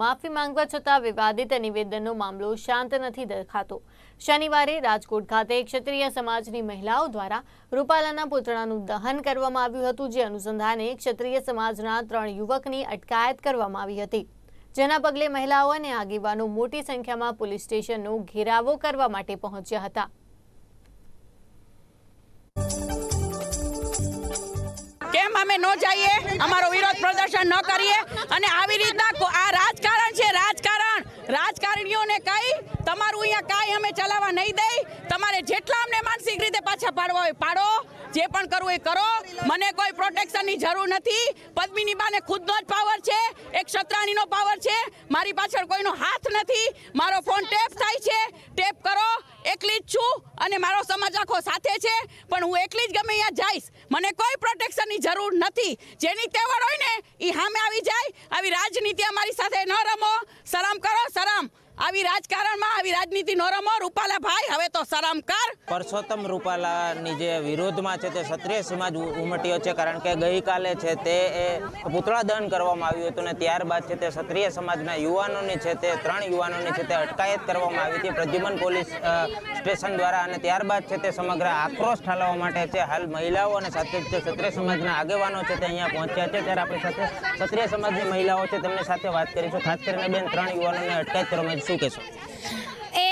માફી માંગવા છતાં વિવાદિત નિવેદનનો મામલો શાંત નથી દેખાતો. શનિવારે રાજકોટ ખાતે ક્ષત્રિય સમાજની મહિલાઓ દ્વારા રૂપાલાના પુતળાનું દહન કરવામાં આવ્યું હતું, જે અનુસંધાને ક્ષત્રિય સમાજના ત્રણ યુવકની અટકાયત કરવામાં આવી હતી. જેના પગલે મહિલાઓ અને આગેવાનો મોટી સંખ્યામાં પોલીસ સ્ટેશનનો ઘેરાવો કરવા માટે પહોંચ્યા હતા. કેમ અમે ન જઈએ? અમારો વિરોધ પ્રદર્શન ન કરીએ. અને આવી રીતના આ રાજકારણ છે, રાજકારણ. રાજકારણીઓને કઈ તમારું અહીંયા કાંઈ અમે ચલાવવા નહીં દઈ. તમારે જેટલા અમને માનસિક રીતે પાછા પાડવા હોય પાડો. જે પણ કરવું એ કરો. મને કોઈ પ્રોટેક્શનની જરૂર નથી. પદ્મિની બાને ખુદનો જ પાવર છે. એક ક્ષત્રાણીનો પાવર છે. મારી પાછળ કોઈનો હાથ નથી. મારો ફોન ટેપ થાય છે. ટેપ કરો. એકલી જ છું અને મારો સમાજ આખો સાથે છે, પણ હું એકલી જ ગમે અહીંયા જઈશ. મને કોઈ પ્રોટેક્શનની જરૂર નથી. જેની તેવડ હોય ને એ સામે આવી જાય. આવી રાજનીતિ અમારી સાથે ન રમો. શરમ કરો શરમ આવી રાજકારણમાં આવી રાજનીતિ નો રમો રૂપાલા ભાઈ હવે તો શરમ કર. પરસોત્તમ રૂપાલાની જે વિરોધમાં છે તે ક્ષત્રિય સમાજ ઉમટ્યો છે, કારણ કે ગઈકાલે છે તે પુતળા દહન કરવામાં આવ્યું હતું ને ત્યારબાદ છે તે ક્ષત્રિય સમાજના યુવાનોની છે તે, ત્રણ યુવાનોની છે તે અટકાયત કરવામાં આવી હતી. પ્રદ્યુમન પોલીસ સ્ટેશન દ્વારા અને ત્યારબાદ છે તે સમગ્ર આક્રોશ ઠાલવવા માટે છે હાલ મહિલાઓ અને સાથે ક્ષત્રિય સમાજના આગેવાનો છે તે અહીંયા પહોંચ્યા છે. ત્યારે આપણી સાથે ક્ષત્રિય સમાજની મહિલાઓ છે, તેમની સાથે વાત કરીશું. ખાસ કરીને બેન, ત્રણ યુવાનોને અટકાયત કરવામાં આવી. શું કહેશો? એ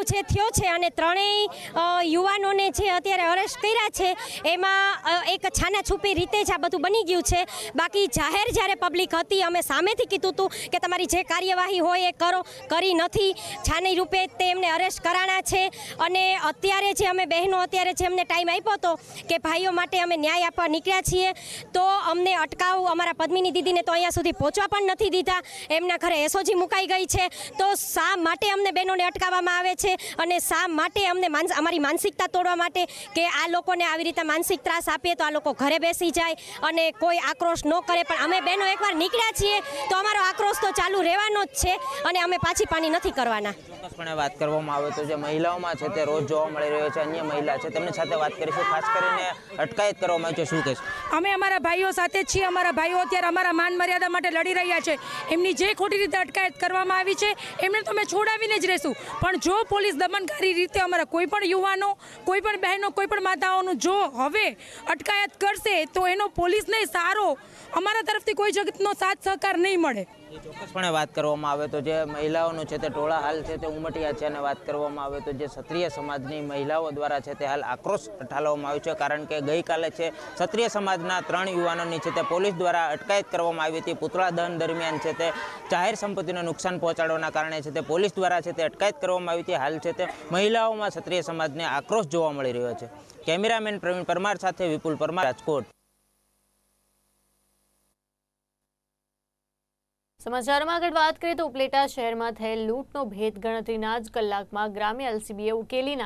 અટકાવ છે, થયો છે અને ત્રણેય યુવાનોને જે અત્યારે અરેસ્ટ કર્યા છે, એમાં એક છાના છુપી રીતે જ આ બધું બની ગયું છે. બાકી જાહેર જ્યારે પબ્લિક હતી, અમે સામેથી કીધું હતું કે તમારી જે કાર્યવાહી હોય એ કરો. કરી નથી. છાની રૂપે તેમને અરેસ્ટ કરાણા છે. અને અત્યારે જે અમે બહેનો અત્યારે જે અમને ટાઈમ આપ્યો હતો કે ભાઈઓ માટે અમે ન્યાય આપવા નીકળ્યા છીએ, તો અમને અટકાવ અમારા પદ્મિની દીદીને તો અહીંયા સુધી પહોંચવા પણ નથી દીધા. એમના ઘરે એસઓજી મુકાઈ ગઈ છે. તો શા માટે અમને બહેનોને અટકાવવામાં આવે છે? અને શા માટે અમને અમારી માનસિકતા તોડવા માટે કે આ લોકોને આવી રીતે માનસિક ત્રાસ આપીએ તો આ લોકો ઘરે બેસી જાય અને કોઈ આક્રોશ ન કરે. પણ અમે બહેનો એકવાર નીકળ્યા છીએ તો અમારો આક્રોશ તો ચાલુ રહેવાનો જ છે અને અમે પાછી પાણી નથી કરવાના. ચોક્કસપણે વાત કરવામાં આવે તો જે મહિલાઓમાં છે તે રોજ જોવા મળી રહ્યો છે, અન્ય મહિલા છે, તેમની સાથે વાત કરીશું. ખાસ કરીને અટકાયત કરવામાં આવી છે. શું કહેશો? અમે અમારા ભાઈઓ સાથે છીએ, અમારા ભાઈઓ અત્યારે અમારા માન મર્યાદા માટે લડી રહ્યા છે. એમની જે ખોટી રીતે અટકાયત કરવામાં આવી છે, એમને તો અમે છોડાવીને જ રહેશું. પણ જો પોલીસ દમનકારી રીતે અમારા કોઈપણ યુવાનો કોઈ પણ બહેનો કોઈ પણ માતાઓનું જો હવે અટકાયત કરશે, તો એનો પોલીસને સારો અમારા તરફથી કોઈ જગતનો સાથ સહકાર નહીં મળે. ચોક્કસપણે વાત કરવામાં આવે તો જે મહિલાઓનું છે તે ટોળા હાલ છે તે ઉમટ્યા છે અને વાત કરવામાં આવે તો જે ક્ષત્રિય સમાજની મહિલાઓ દ્વારા છે તે હાલ આક્રોશ ઠાલવામાં આવ્યો છે. કારણ કે ગઈકાલે છે ક્ષત્રિય સમાજના ત્રણ યુવાનોની છે તે પોલીસ દ્વારા અટકાયત કરવામાં આવી હતી. પુતળા દહન દરમિયાન છે તે જાહેર સંપત્તિને નુકસાન પહોંચાડવાના કારણે છે તે પોલીસ દ્વારા છે તે અટકાયત કરવામાં આવી હતી. હાલ છે તે મહિલાઓમાં ક્ષત્રિય સમાજને આક્રોશ જોવા મળી રહ્યો છે. કેમેરામેન પ્રવીણ પરમાર સાથે વિપુલ પરમાર, રાજકોટ. સમાચારમાં આગળ વાત કરીએ તો ઉપલેટા શહેરમાં થયેલ લૂંટનો ભેદ ગણતરીના જ કલાકમાં ગ્રામ્ય એલસીબીએ ઉકેલી